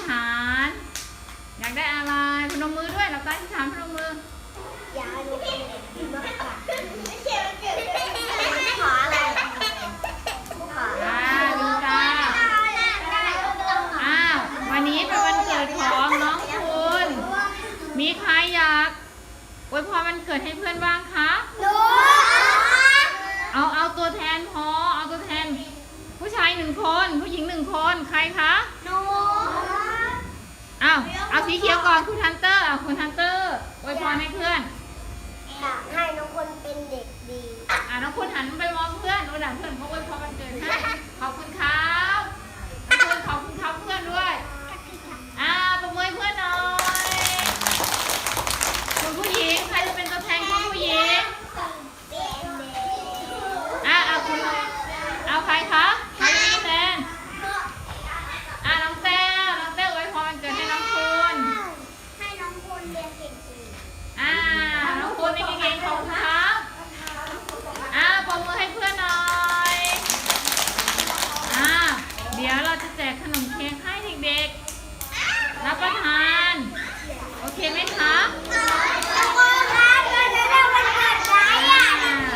ษฐาน อยากได้อะไรพนมมือด้วยเราตาอธิษฐานพนมมือ อยากดูมาค่ะขออะไรขออะไรลืมตาอ้าววันนี้เป็นวันเกิดของน้องคุณ มีใครอยากอวยพรวันเกิดให้เพื่อนบ้างคะ เอาเอาตัวแทนพอเอาตัวแทน ผู้ชายหนึ่งคน ผู้หญิงหนึ่งคนใครคะ เอาสีเขียวก่อนคุณฮันเตอร์เอาคุณฮันเตอร์อวยพรให้เพื่อน อยากให้น้องคนเป็นเด็กดี อ่าน้องคุณหันไปมองเพื่อนโอ้ด่าเพื่อนเขาอวยพรวันเกิดให้